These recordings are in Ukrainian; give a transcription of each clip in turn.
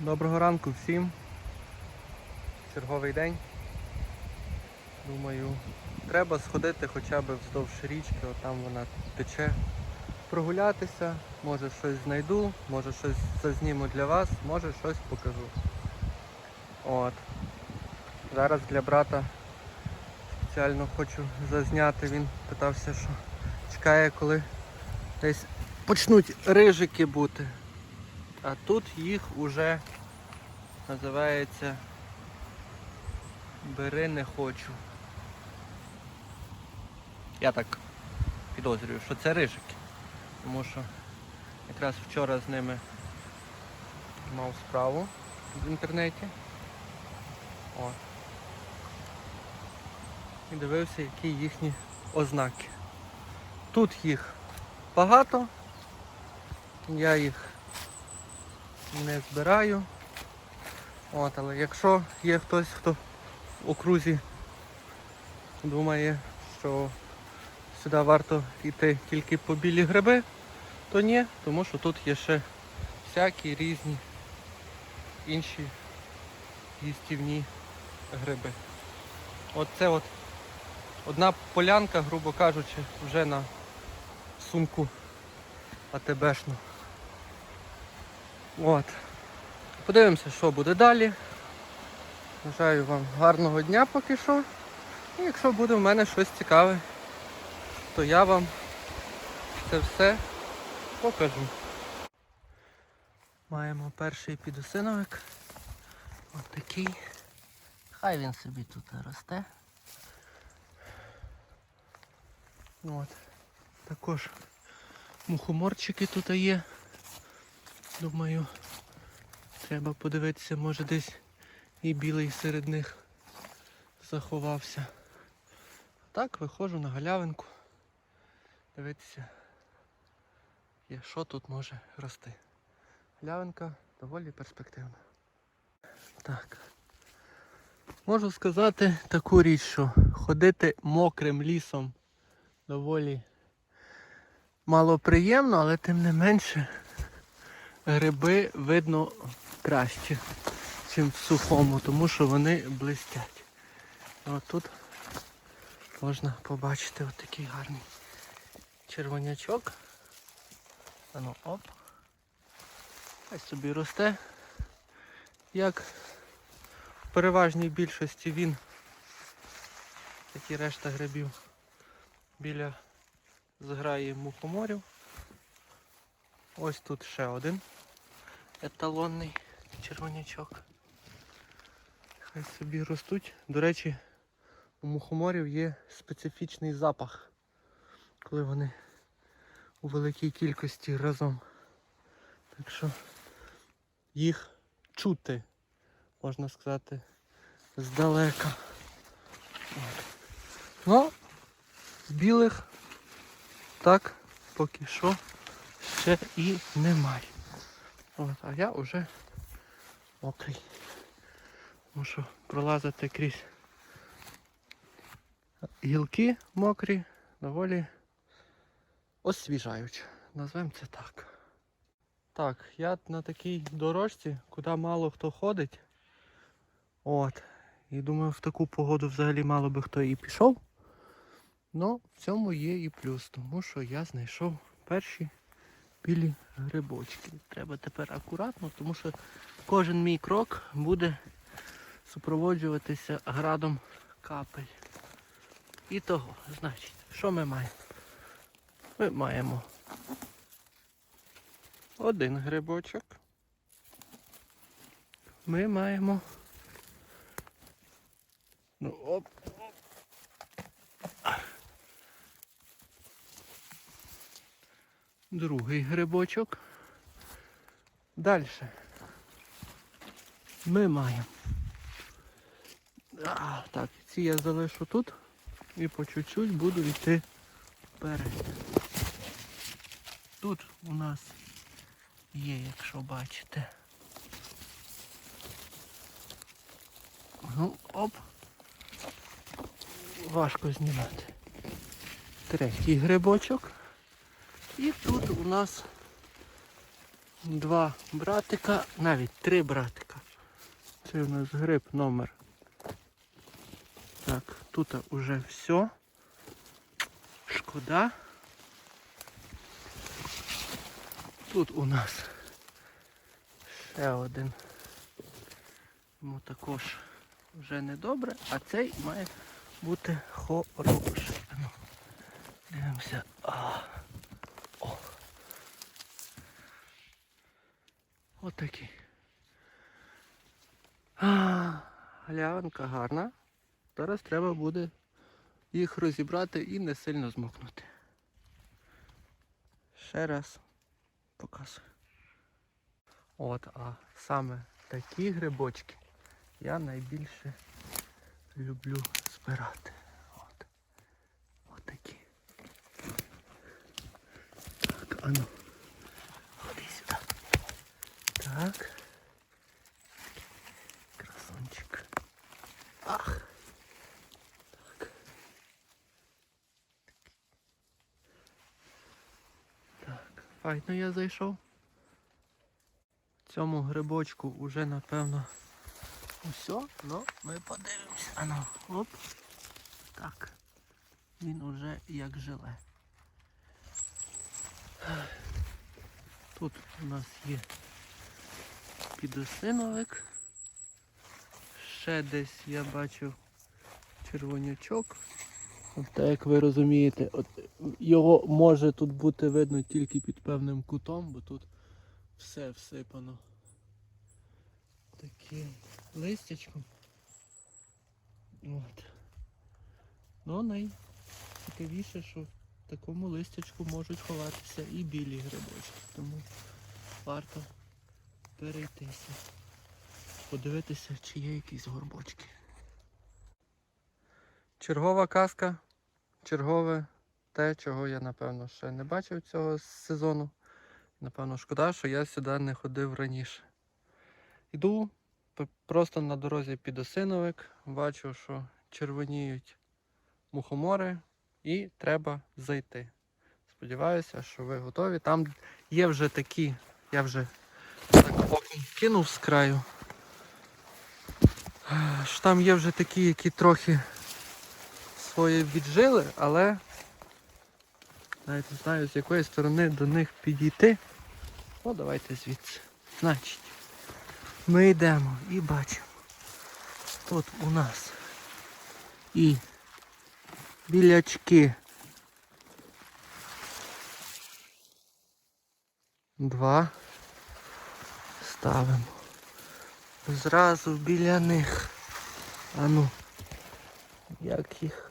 Доброго ранку всім. Черговий день. Думаю, треба сходити хоча б вздовж річки, отам вона тече. Прогулятися, може щось знайду, може щось зазніму для вас, може щось покажу. От. Зараз для брата спеціально хочу зазняти. Він питався, що чекає, коли десь почнуть рижики бути. А тут їх уже називається Бери не хочу. Я так підозрюю, що це рижики. Тому що якраз вчора з ними мав справу в інтернеті. О. І дивився, які їхні ознаки. Тут їх багато. Я їх не збираю. От, але якщо є хтось, хто в окрузі думає, що сюди варто йти тільки по білі гриби, то ні, тому що тут є ще всякі різні інші їстівні гриби. От це от одна полянка, грубо кажучи, вже на сумку АТБшну. От. Подивимося, що буде далі. Бажаю вам гарного дня поки що. І якщо буде в мене щось цікаве, то я вам це все покажу. Маємо перший підосиновик. Ось такий. Хай він собі тут росте. От. Також мухоморчики тут є. Думаю, треба подивитися, може десь і білий серед них заховався. Так, виходжу на галявинку. Дивитися, що тут може рости. Галявинка доволі перспективна. Так. Можу сказати таку річ, що ходити мокрим лісом доволі малоприємно, але тим не менше гриби видно краще, ніж в сухому, тому що вони блистять. От тут можна побачити от такий гарний червонячок. Ану, оп. Хай собі росте. Як в переважній більшості він, як і решта грибів, біля зграї мухоморів. Ось тут ще один еталонний червонячок. Хай собі ростуть. До речі, у мухоморів є специфічний запах, коли вони у великій кількості разом. Так що їх чути, можна сказати, здалека. Ну, з білих так поки що ще і немає. От, а я вже мокрий. Мушу пролазити крізь гілки мокрі, доволі освіжаюче. Назвемо це так. Так, я на такій дорожці, куди мало хто ходить. От. І думаю, в таку погоду взагалі мало би хто і пішов. Ну, в цьому є і плюс, тому що я знайшов перші білі грибочки. Треба тепер акуратно, тому що кожен мій крок буде супроводжуватися градом капель. І того, значить, що ми маємо? Ми маємо один грибочок. Ми маємо. Ну оп, Другий грибочок. Далі. Ми маємо. А, так, ці я залишу тут і по чуть-чуть буду йти вперед. Тут у нас є, якщо бачите. Ну, оп. Важко знімати. Третій грибочок. І тут у нас два братика, навіть три братика. Це у нас гриб номер. Так, тут уже все. Шкода. Тут у нас ще один. Йому також вже не добре, а цей має бути хороший. Ну, дивимося. А, о. Отакий. А, Галявинка гарна. Зараз треба буде їх розібрати і не сильно змокнути. Ще раз показую. От, а саме такі грибочки я найбільше люблю збирати. От. От такі. Так, ану. Так. Красунчик. Ах. Так. Так, файно я зайшов. Цьому грибочку вже напевно усе, ну ми подивимося. Ану, оп. Так. Він уже як желе. Тут у нас є підосиновик. Ще десь я бачив червонячок. Так як ви розумієте, от його може тут бути видно тільки під певним кутом, бо тут все всипано таким листячком. От. Ну найцікавіше, що в такому листячку можуть ховатися і білі грибочки, тому варто перейтися, подивитися, чи є якісь горбочки. Чергова казка, чергове те, чого я напевно ще не бачив цього сезону. Напевно, шкода, що я сюди не ходив раніше. Йду просто на дорозі під осиновик, бачу, що червоніють мухомори і треба зайти. Сподіваюся, що ви готові. Там є вже такі, я вже так оком кинув з краю. Що Там є вже такі, які трохи своє віджили, але навіть не знаю з якої сторони до них підійти. Ну, давайте звідси. Значить, ми йдемо і бачимо. Тут у нас і білячки. Два. Ставимо. Зразу біля них. Ану. Як їх?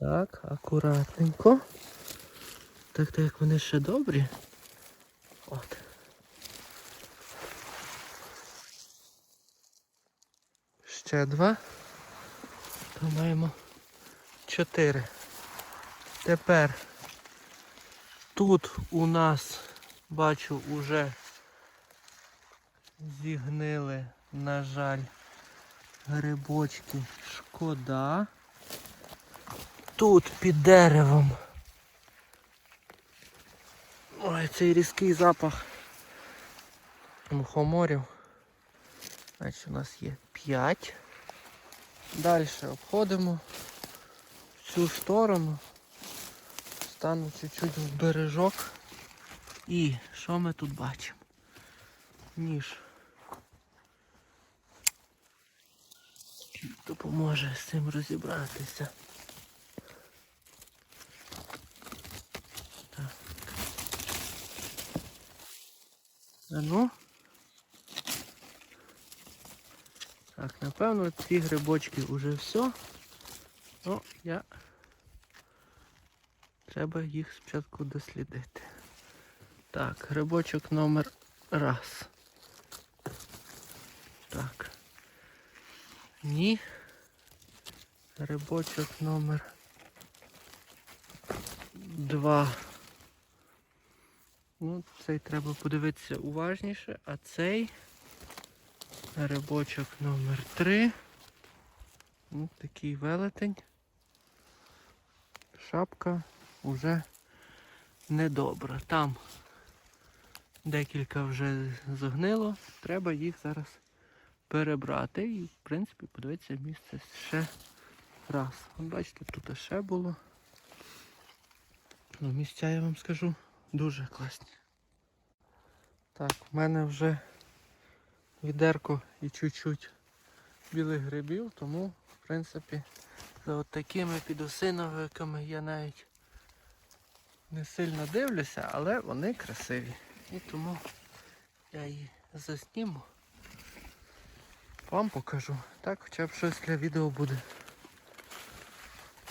Так, акуратненько. Так, так як вони ще добрі. От. Ще два. То маємо чотири. Тепер тут у нас, бачу, уже зігнили, на жаль, грибочки. Шкода. Тут під деревом. Ой, цей різкий запах мухоморів. Значить, у нас є 5. Далі обходимо в цю сторону. Стану чуть-чуть в бережок. І що ми тут бачимо? Ніж. Допоможе з цим розібратися. Так. А ну. Так, напевно, ці грибочки вже все. Ну, я... Треба їх спочатку дослідити. Так, грибочок номер раз. Так. Ні. Грибочок номер два. Ну, цей треба подивитися уважніше, а цей грибочок номер 3. Ну, такий велетень. Шапка вже недобра. Там Декілька вже зогнило. Треба їх зараз перебрати. І, в принципі, подивитися місце ще раз. От бачите, тут ще було. Ну, місця я вам скажу дуже класні. Так, в мене вже відерко і чуть-чуть білих грибів, тому, в принципі, за от такими підосиновиками я навіть не сильно дивлюся, але вони красиві. І тому я її засніму. Вам покажу. Так, хоча б щось для відео буде.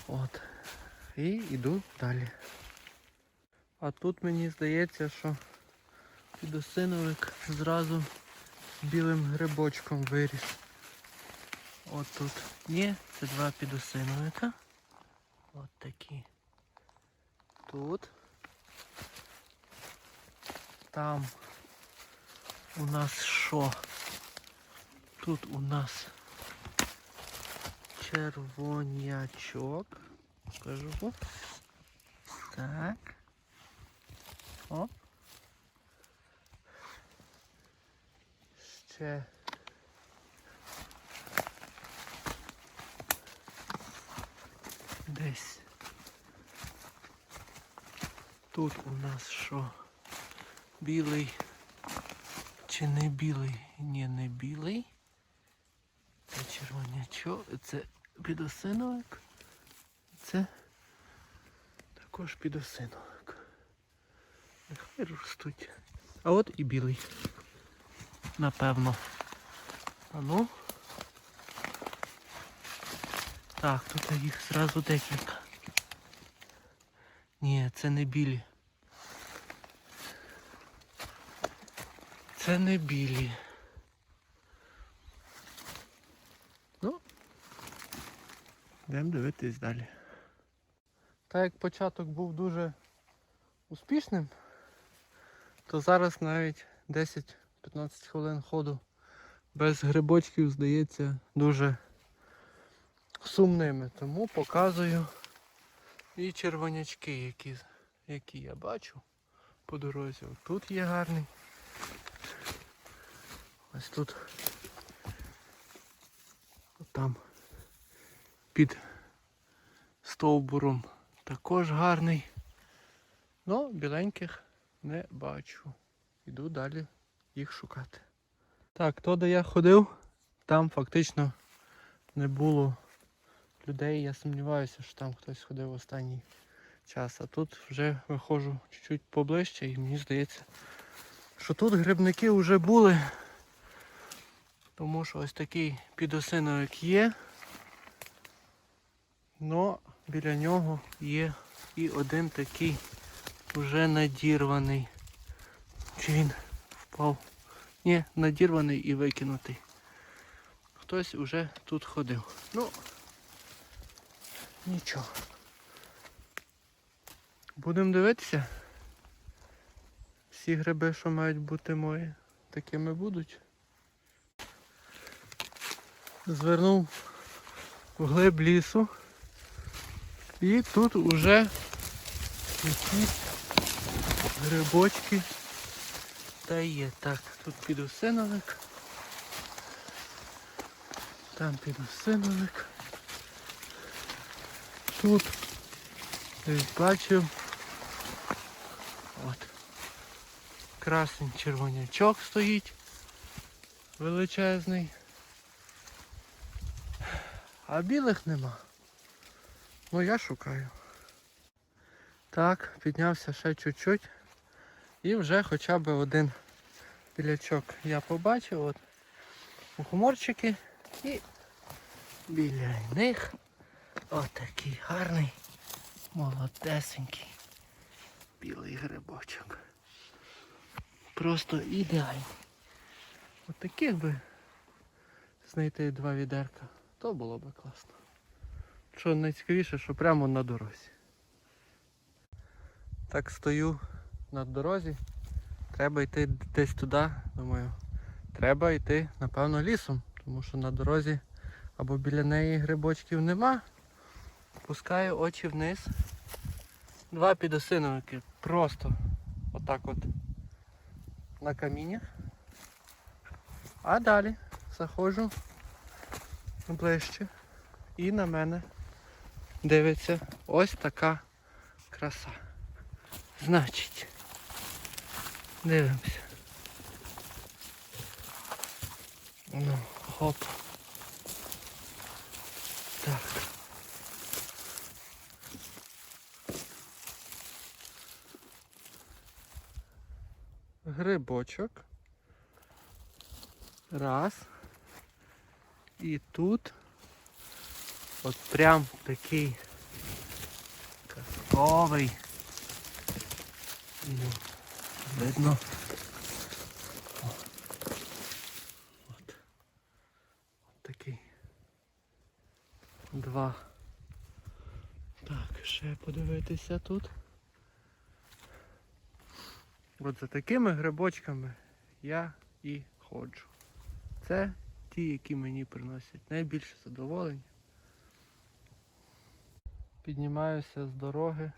От. І йду далі. А тут мені здається, що підосиновик зразу білим грибочком виріс. От тут. Ні, це два підосиновика. От такі. Тут. Там у нас що? Тут у нас червонячок. Покажу. Так. О. Ще. Десь. Тут у нас що? Білий. Чи не білий? Ні, не білий. Це червонячок. Це підосиновик. Це також підосиновик. Нехай ростуть. А от і білий. Напевно. А ну. Так, тут їх зразу декілька. Ні, це не білі. Це не білі. Ну, йдемо дивитись далі. Так як початок був дуже успішним, то зараз навіть 10-15 хвилин ходу без грибочків здається дуже сумними. Тому показую і червонячки, які, які я бачу по дорозі. Тут є гарний. Ось тут. Там під стовбуром також гарний. Ну, біленьких не бачу. Іду далі їх шукати. Так, то де я ходив, там фактично не було людей. Я сумніваюся, що там хтось ходив останній час. А тут вже виходжу чуть-чуть поближче і мені здається, що тут грибники вже були. Тому що ось такий підосиновик є. Но біля нього є і один такий вже надірваний. Чи він впав? Ні, надірваний і викинутий. Хтось уже тут ходив. Ну, нічого. Будемо дивитися. Всі гриби, що мають бути мої, такими будуть. Звернув вглиб лісу. І тут уже якісь грибочки та є. Так, тут підосиновик. Там підосиновик. Тут бачив. От. Красний червонячок стоїть. Величезний. А білих нема. Ну я шукаю. Так, піднявся ще чуть-чуть. І вже хоча б один білячок я побачив. От мухоморчики і біля них отакий гарний, молодесенький білий грибочок. Просто ідеальний. От би знайти два відерка, то було би класно. Що найцікавіше, що прямо на дорозі. Так стою на дорозі. Треба йти десь туди, думаю. Треба йти, напевно, лісом, тому що на дорозі або біля неї грибочків нема. Пускаю очі вниз. Два підосиновики. Просто отак от на каміння. А далі заходжу ближче і на мене дивиться ось така краса. Значить, дивимося. Ну, хоп. Так. Грибочок. Раз. І тут от прям такий казковий. Ну, видно. От. От такий. Два. Так, ще подивитися тут. От за такими грибочками я і ходжу. Це ті, які мені приносять найбільше задоволення. Піднімаюся з дороги.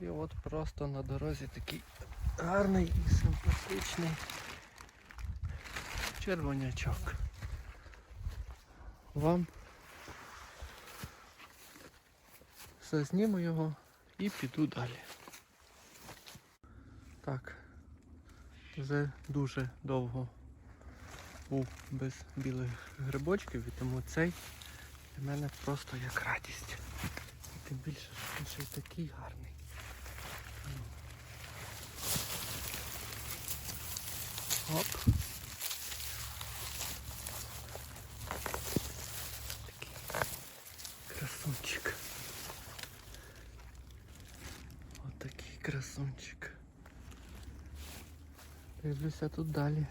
І от просто на дорозі такий гарний і симпатичний червонячок. Вам зазніму його і піду далі. Так, вже дуже довго був без білих грибочків, і тому цей для мене просто як радість. І тим більше, що він ще й такий гарний. Оп. Такий красунчик. От такий красунчик. Дивлюся тут далі.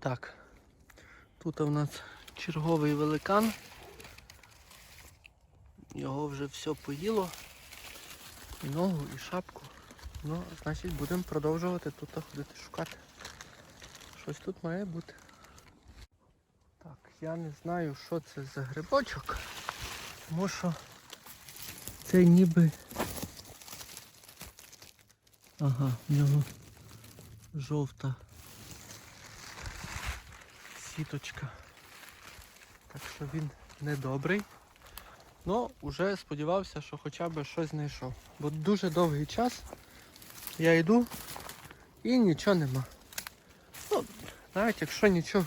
Так. Тут у нас черговий великан. Його вже все поїло. І ногу, і шапку. Ну, значить будемо продовжувати тут ходити шукати. Щось тут має бути. Так, я не знаю, що це за грибочок, тому що це ніби... Ага, в нього жовта сіточка. Так що він недобрий. Ну, вже сподівався, що хоча б щось знайшов. Бо дуже довгий час я йду і нічого нема. Ну, навіть якщо нічого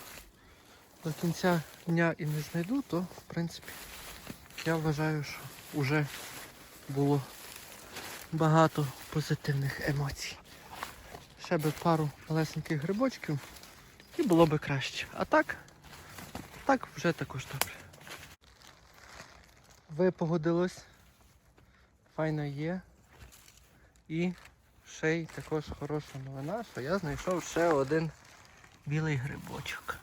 до кінця дня і не знайду, то в принципі я вважаю, що вже було багато позитивних емоцій. Ще би пару малесеньких грибочків і було би краще. А так, так вже також добре. Ви погодились. Файно є. І ще й також хороша новина, що я знайшов ще один білий грибочок.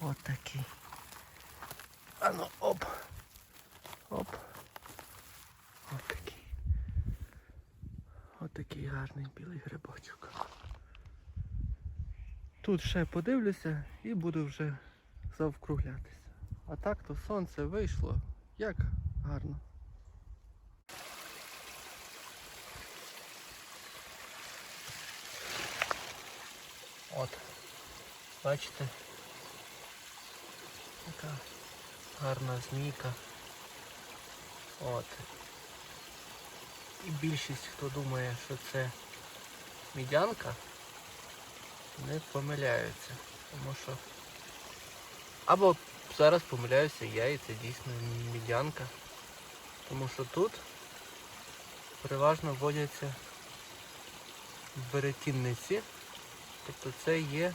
От такий. Ану, оп. Оп. От такий. От такий гарний білий грибочок. Тут ще подивлюся і буду вже завкруглятися. А так то сонце вийшло. Як гарно. От. Бачите? Така гарна змійка. От. І більшість, хто думає, що це мідянка, не помиляються. Тому що або зараз помиляюся я і це дійсно мідянка. Тому що тут переважно водяться беретінниці. Тобто це є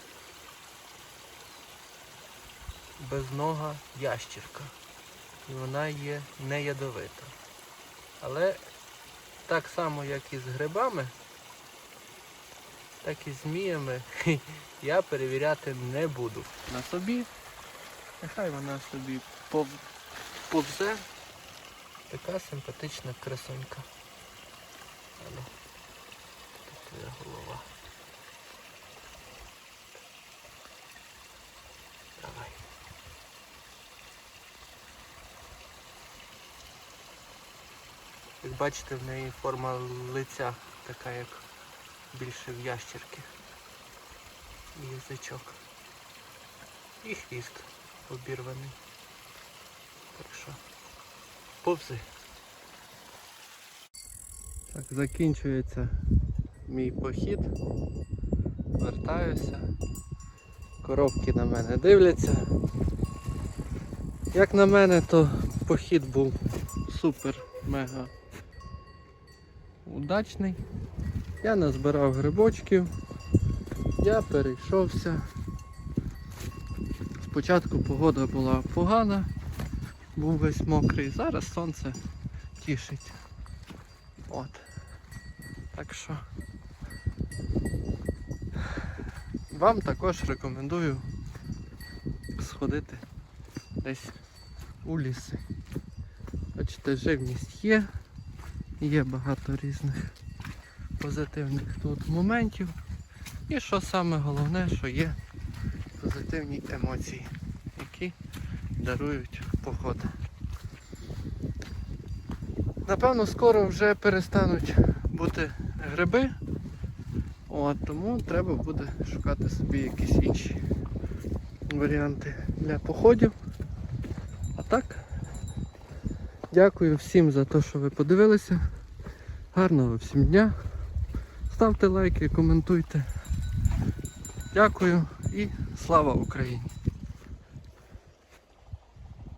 безнога ящірка. І вона є не ядовита. Але так само, як і з грибами, так і зміями я перевіряти не буду. На собі. Нехай вона собі пов... повзе. Така симпатична красунька. Ану, тут твоя голова. Давай. Як бачите, в неї форма лиця така як більше в ящерки. І язичок. І хвіст обірваний. Так що повзи. Так, закінчується мій похід. Вертаюся. Коробки на мене дивляться. Як на мене, то похід був супер мега удачний. Я назбирав грибочків, я перейшовся. Спочатку погода була погана, був весь мокрий, зараз сонце тішить. От. Так що вам також рекомендую сходити десь у ліси. Бачите, живність є, є багато різних позитивних тут моментів. І що саме головне, що є позитивні емоції, які дарують походи. Напевно, скоро вже перестануть бути гриби, от, тому треба буде шукати собі якісь інші варіанти для походів. А так, дякую всім за те, що ви подивилися. Гарного всім дня. Ставте лайки, коментуйте. Дякую і слава Україні!